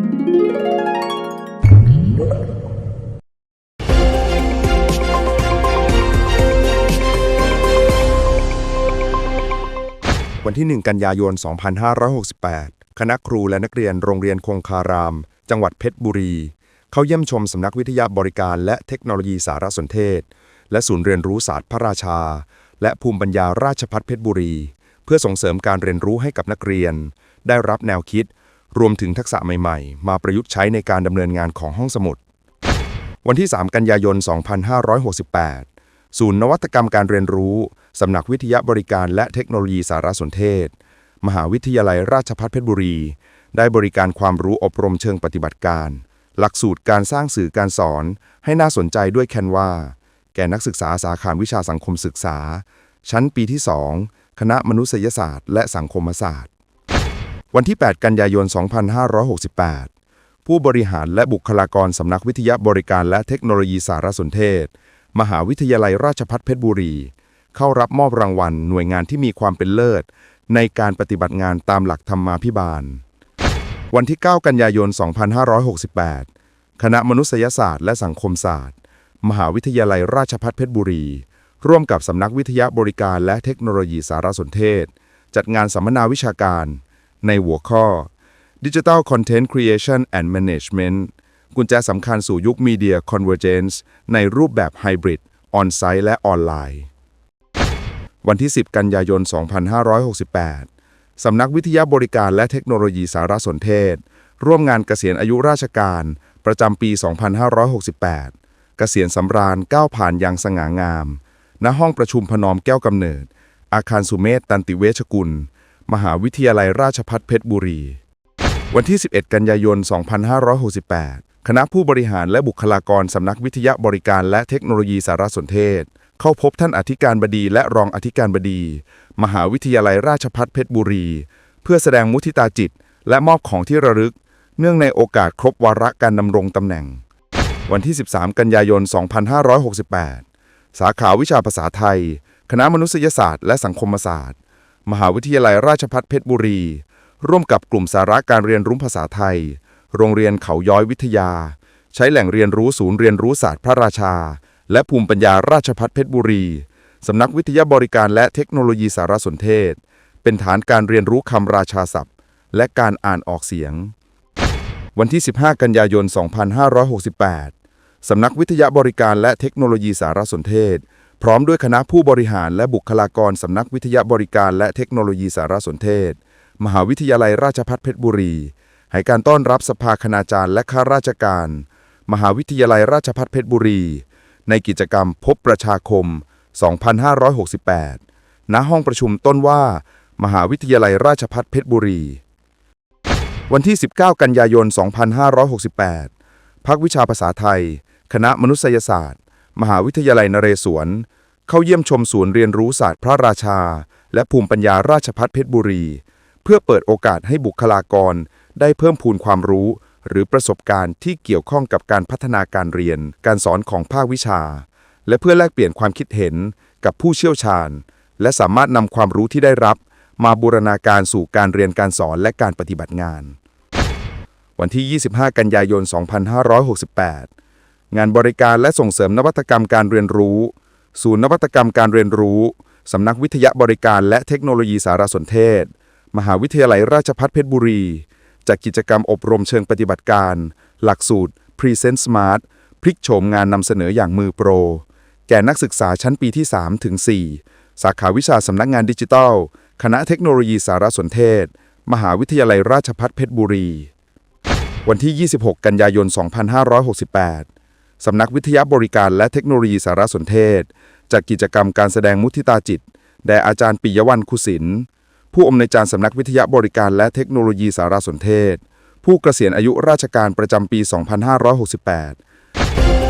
วันที่ 1 กันยายน 2568 คณะครูและนักเรียนโรงเรียนคงคาราม จังหวัดเพชรบุรี เข้าเยี่ยมชมสำนักวิทยาบริการและเทคโนโลยีสารสนเทศ และศูนย์เรียนรู้ศาสตร์พระราชา และภูมิปัญญาราชพัฒเพชรบุรี เพื่อส่งเสริมการเรียนรู้ให้กับนักเรียน ได้รับแนวคิด รวมถึงทักษะใหม่ๆ มาประยุกต์ใช้ในการดำเนินงานของห้องสมุด วันที่ 3 กันยายน 2568 ศูนย์นวัตกรรมการเรียนรู้ สำนักวิทยาบริการและเทคโนโลยีสารสนเทศ มหาวิทยาลัยราชภัฏเพชรบุรี ได้บริการความรู้อบรมเชิงปฏิบัติการ หลักสูตรการสร้างสื่อการสอน ให้น่าสนใจด้วยแคนวาแก่นักศึกษาสาขาวิชาสังคมศึกษา ชั้นปีที่ 2 คณะมนุษยศาสตร์ และสังคมศาสตร์ วันที่ 8 กันยายน 2568 ผู้บริหารและบุคลากรสำนักวิทยาบริการและเทคโนโลยีสารสนเทศ มหาวิทยาลัยราชภัฏเพชรบุรี เข้ารับมอบรางวัลหน่วยงานที่มีความเป็นเลิศ ในการปฏิบัติงานตามหลักธรรมาภิบาล วันที่ 9 กันยายน 2568 คณะมนุษยศาสตร์และสังคมศาสตร์ มหาวิทยาลัยราชภัฏเพชรบุรี ร่วมกับสำนักวิทยาบริการและเทคโนโลยีสารสนเทศ จัดงานสัมมนาวิชาการ ในหัวข้อ Digital Content Creation and Management กุญแจสำคัญสู่ยุค Media Convergence ในรูปแบบไฮบริดออนไซต์และออนไลน์ วันที่ 10 กันยายน 2568 สำนักวิทยาบริการและเทคโนโลยีสารสนเทศ ร่วมงานเกษียณอายุราชการ ประจำปี 2568 เกษียณสำราญก้าวผ่านอย่างสง่างาม ณห้องประชุมพนอมแก้วกำเนิด อาคารสุเมธตันติเวชกุล มหาวิทยาลัยราชภัฏเพชรบุรี วันที่ 11 กันยายน 2568 คณะผู้บริหารและบุคลากรสำนักวิทยาบริการและเทคโนโลยีสารสนเทศ เข้าพบท่านอธิการบดีและรองอธิการบดี มหาวิทยาลัยราชภัฏเพชรบุรี เพื่อแสดงมุทิตาจิต และมอบของที่ระลึก เนื่องในโอกาสครบวาระการดำรงตำแหน่ง วันที่ 13 กันยายน 2568 สาขาวิชาภาษาไทย คณะมนุษยศาสตร์และสังคมศาสตร์ มหาวิทยาลัยราชภัฏเพชรบุรี ร่วมกับกลุ่มสาระการเรียนรู้ภาษาไทย โรงเรียนเขาย้อยวิทยา ใช้แหล่งเรียนรู้ศูนย์เรียนรู้ศาสตร์พระราชา และภูมิปัญญาราชภัฏเพชรบุรี สำนักวิทยาบริการและเทคโนโลยีสารสนเทศ เป็นฐานการเรียนรู้คำราชาศัพท์ และการอ่านออกเสียง วันที่ 15 กันยายน 2568 สำนักวิทยาบริการและเทคโนโลยีสารสนเทศ พร้อมด้วยคณะผู้บริหารและบุคลากรสำนักวิทยาบริการและเทคโนโลยีสารสนเทศ มหาวิทยาลัยราชภัฏเพชรบุรี ให้การต้อนรับสภาคณาจารย์และข้าราชการ มหาวิทยาลัยราชภัฏเพชรบุรี ในกิจกรรมพบประชาคม 2568 ณ ห้องประชุมต้นว่า มหาวิทยาลัยราชภัฏเพชรบุรี วันที่ 19 กันยายน 2568ภาควิชาภาษาไทย คณะมนุษยศาสตร์ มหาวิทยาลัยนเรศวร เข้าเยี่ยมชมศูนย์เรียนรู้ศาสตร์พระราชา และภูมิปัญญาราชภัฏเพชรบุรี เพื่อเปิดโอกาสให้บุคลากร ได้เพิ่มพูนความรู้ หรือประสบการณ์ที่เกี่ยวข้องกับการพัฒนาการเรียน การสอนของภาควิชา และเพื่อแลกเปลี่ยนความคิดเห็นกับผู้เชี่ยวชาญ และสามารถนำความรู้ที่ได้รับ มาบูรณาการสู่การเรียนการสอนและการปฏิบัติงาน วันที่ 25 กันยายน 2568 งานบริการและส่งเสริมนวัตกรรมการเรียนรู้ ศูนย์นวัตกรรมการเรียนรู้ สำนักวิทยาบริการและเทคโนโลยีสารสนเทศ มหาวิทยาลัยราชภัฏเพชรบุรีจัดกิจกรรมอบรมเชิงปฏิบัติการ หลักสูตร Present Smart พลิกโฉมงานนำเสนออย่างมือโปร แก่นักศึกษาชั้นปีที่ 3 ถึง 4 สาขาวิชาสำนักงานดิจิทัล คณะเทคโนโลยีสารสนเทศ มหาวิทยาลัยราชภัฏเพชรบุรี วันที่ 26 กันยายน 2568 สำนักวิทยาบริการและเทคโนโลยีสารสนเทศ จากกิจกรรมการแสดงมุทิตาจิต แด่อาจารย์ปิยวันคุสินผู้อำนวยการสำนักวิทยาบริการและเทคโนโลยีสารสนเทศ ผู้เกษียณอายุราชการประจำปี 2568